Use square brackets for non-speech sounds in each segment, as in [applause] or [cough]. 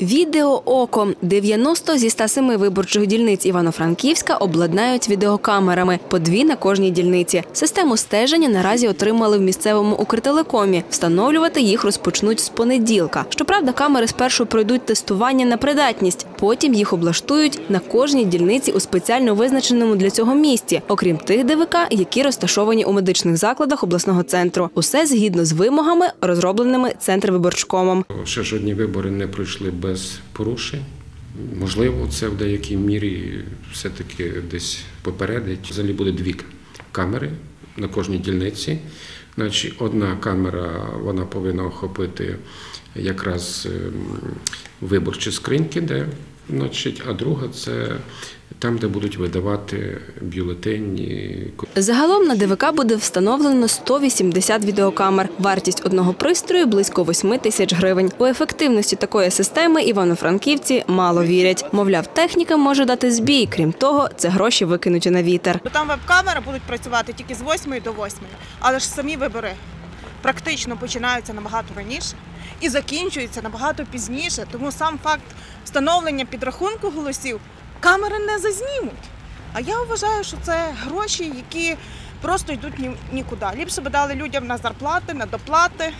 Відео око 90 зі 107 виборчих дільниць Івано-Франківська обладнають відеокамерами по дві на кожній дільниці. Систему стеження наразі отримали в місцевому Укртелекомі. Встановлювати їх розпочнуть з понеділка. Щоправда, камери спершу пройдуть тестування на придатність, потім їх облаштують на кожній дільниці у спеціально визначеному для цього місці, окрім тих ДВК, які розташовані у медичних закладах обласного центру. Усе згідно з вимогами, розробленими Центрвиборчкомом. Ще жодні вибори не пройшли порушень. Можливо, це в деякій мірі все-таки десь попередить. Взагалі буде дві камери на кожній дільниці. Значить, одна камера вона повинна охопити якраз ем, виборчі скриньки, де, значить, а друга це там, де будуть видавати бюлетені. Загалом на ДВК буде встановлено 180 відеокамер. Вартість одного пристрою близько 8 тисяч гривень. У ефективності такої системи івано-франківці мало вірять. Мовляв, техніка може дати збій. Крім того, це гроші викинуті на вітер. Бо там веб-камери будуть працювати тільки з 8 до 8, але ж самі вибори практично починаються набагато раніше і закінчуються набагато пізніше. Тому сам факт встановлення підрахунку голосів камери не зазнімуть. А я вважаю, що це гроші, які просто йдуть ні- нікуди. Ліпше би дали людям на зарплати, на доплати,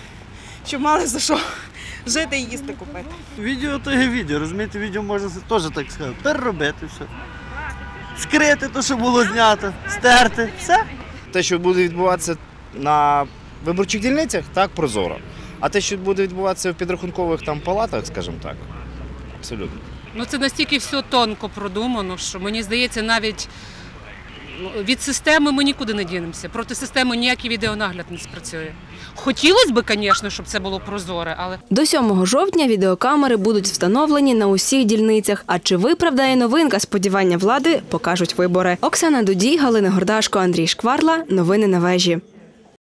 щоб мали за що [laughs] жити і їсти купити. Відео то є відео, розумієте, відео можна теж так сказати. Переробити все. Скрити те, що було знято, стерти, все. те, що буде відбуватися на виборчих дільницях, так прозоро. А те, що буде відбуватися в підрахункових там палатах, скажімо так, абсолютно. Ну це настільки все тонко продумано, що мені здається, навіть ну, від системи ми нікуди не дінемося. Проти системи ніякий відеонагляд не спрацює. Хотілося б, звісно, щоб це було прозоре, але До 7 жовтня відеокамери будуть встановлені на усіх дільницях. А чи виправдає новинка сподівання влади, покажуть вибори. Оксана Дудій, Галина Гордашко, Андрій Шкварла. Новини на вежі.